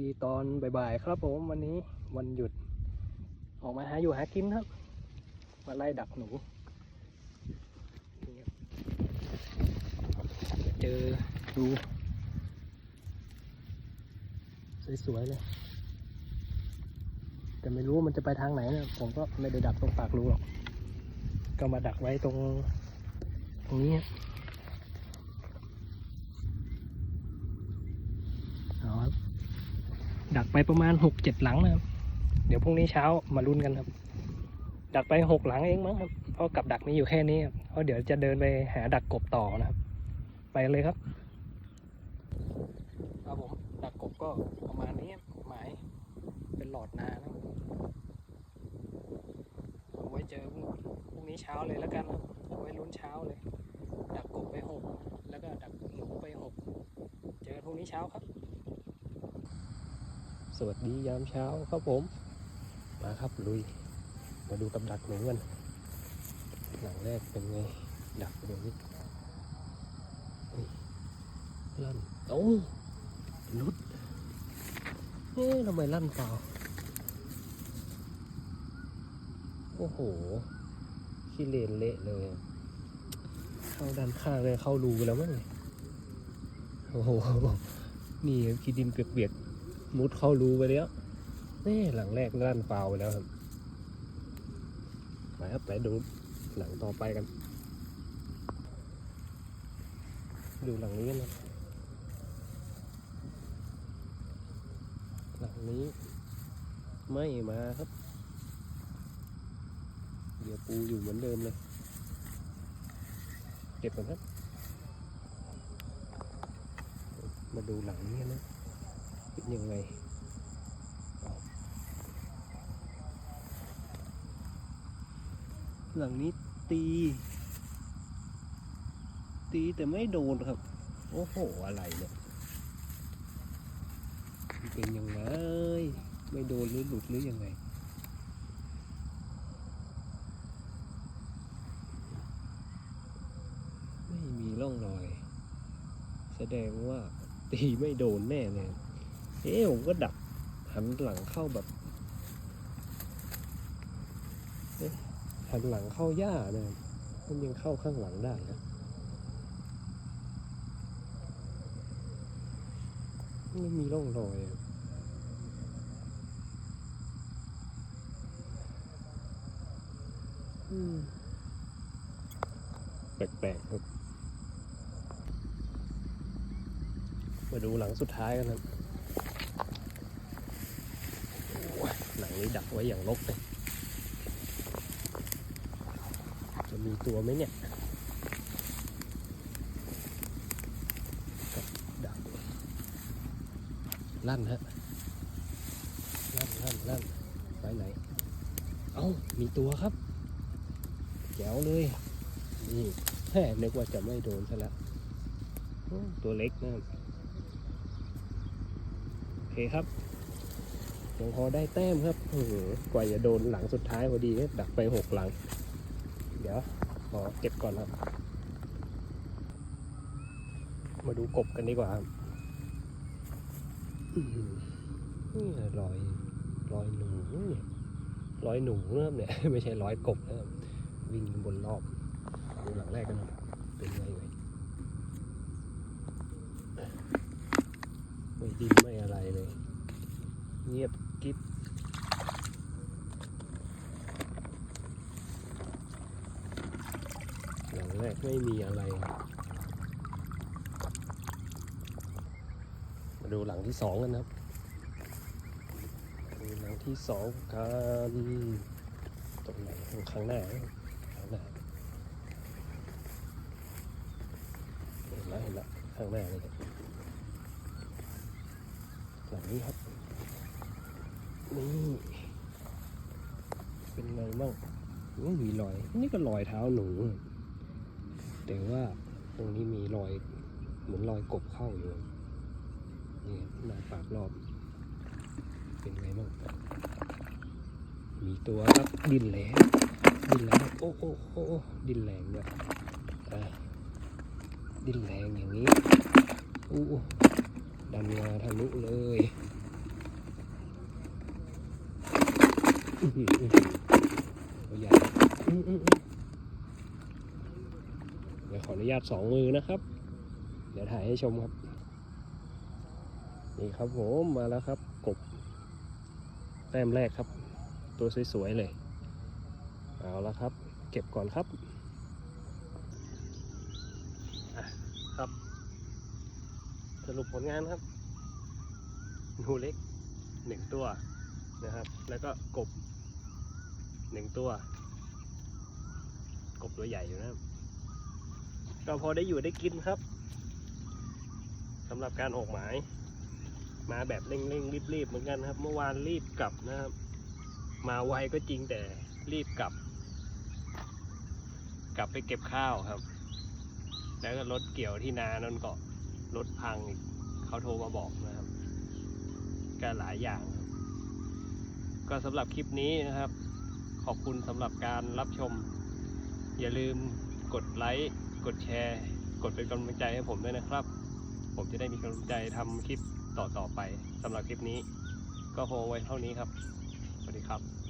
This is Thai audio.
ีตอนบ่ายๆครับผมวันนี้วันหยุด ออกมาหาอยู่หากินครับ มาไล่ดักหนู เจอดู สวยๆเลยแต่ไม่รู้ว่ามันจะไปทางไหนนะผมก็ไม่ได้ดักตรงปากรูหรอก ก็มาดักไว้ตรง ตรงนี้ครับเอาครับ ดักไปประมาณหกเจ็ดหลังนะครับ เดี๋ยวพรุ่งนี้เช้ามาลุ้นกันครับ ดักไปหกหลังเองมั้งครับ เพราะกับดักนี้อยู่แค่นี้ครับเพราะเดี๋ยวจะเดินไปหาดักกบต่อนะครับ ไปเลยครับ ครับผมดักกบก็ประมาณนี้หมายเป็นหลอดนานะครับเอาไว้เจอพรุ่งนี้เช้าเลยแล้วกันครับเอาไว้ลุ้นเช้าเลย ดักกบไปหกแล้วก็ดักหนูไปหกเจอกันพรุ่งนี้เช้าครับ สวัสดียามเช้าครับผม มาครับลุย มาดูกับดักหนูกันหลังแรกเป็นไง ดักเดี๋ยวนี้ลั่นโอ้ลุดเอ๊ะทำไมลั่นเปล่า โอ้โหขี้เลนเละเลย เข้าด้านข้างเลยเข้ารูไปแล้วมั้งเนี่ยโอ้โห นี่ขี้ดินเปียกๆ มุดเข้ารูไปแล้วนี่หลังแรกลั่นฟาวไปแล้วครับไปครับไปดูหลังต่อไปกัน ดูหลังนี้กันนะหลังนี้ ไม่มาครับ เดี๋ยวปูอยู่เหมือนเดิมเลย เก็บก่อนครับ มาดูหลังนี้นะ เป็นยังไงหลังนี้ตี ตีแต่ไม่โดนครับ โอ้โห อะไรเนี่ยเป็นยังไง ไม่โดนหรือหลุดหรือยังไงไม่มีร่องรอย แสดงว่าตีไม่โดนแน่เลย เอ๊ะผมก็ดักหันหลังเข้าแบบหันหลังเข้าหญ้าเนี่ยมันยังเข้าข้างหลังได้นะไม่มีร่องรอยแปลกๆครับ มาดูหลังสุดท้ายกันครับโอ้ย หลังนี้ดักไว้อย่างลกเลยจะมีตัวไหมเนี่ยกับดักลั่นฮะลั่นลั่นลั่นไปไหน เอ้ามีตัวครับแจ๋วเลยนี่แค่นึกว่าจะไม่โดนซะแล้วตัวเล็กนะโอเคครับ ยังพอได้แต้มครับโอ้โหกว่าจะโดนหลังสุดท้ายพอดีดักไปหกหลัง เดี๋ยวขอเก็บก่อนครับ มาดูกบกันดีกว่าครับนี่รอยรอยหนูเนี่ยรอยหนูนะครับเนี่ย ไม่ใช่รอยกบนะครับวิ่งบนรอบดูหลังแรกกันเป็นไงเอ่ยไม่ดิ้นไม่อะไรเลย เงียบกิ๊บหลังแรกไม่มีอะไร มาดูหลังที่สองกันครับดูหลังที่สองกันตรงไหนตรงข้างหน้าข้างหน้าเห็นแล้วเห็นแล้วข้างหน้าเลยหลังนี้ครับ นี่เป็นไงบ้างอุ๊ยมีรอย นี่ก็รอยเท้าหนู แต่ว่าตรงนี้มีรอย เหมือนรอยกบเข้าอยู่นี่หน้าปากรอบ เป็นไงบ้างมีตัวครับดินแรงดินแรงโอ้โอ้โอ้ดินแรงด้วยอ่าดินแรงอย่างนี้อู้ดันมาทะลุเลย อื้อหืออื้อหือ ตัวใหญ่เดี๋ยวขออนุญาตสองมือนะครับ เดี๋ยวถ่ายให้ชมครับ นี่ครับผมมาแล้วครับกบแต้มแรกครับ ตัวสวยๆเลย เอาละครับ เก็บก่อนครับครับ สรุปผลงานครับหนูเล็กหนึ่งตัวนะครับ แล้วก็กบ หนึ่งตัว กบตัวใหญ่อยู่นะครับก็พอได้อยู่ได้กินครับสำหรับการออกหมาย มาแบบเร่งๆรีบๆเหมือนกันครับ เมื่อวานรีบกลับนะครับ มาไวก็จริงแต่รีบกลับ กลับไปเก็บข้าวครับ แล้วก็รถเกี่ยวที่นานั่นก็รถพังอีกเขาโทรมาบอกนะครับก็หลายอย่างครับก็สำหรับคลิปนี้นะครับ ขอบคุณสำหรับการรับชม อย่าลืมกดไลค์กดแชร์ กดเป็นกำลังใจให้ผมด้วยนะครับ ผมจะได้มีกำลังใจทำคลิปต่อๆไปสำหรับคลิปนี้ ก็โฮไว้เท่านี้ครับสวัสดีครับ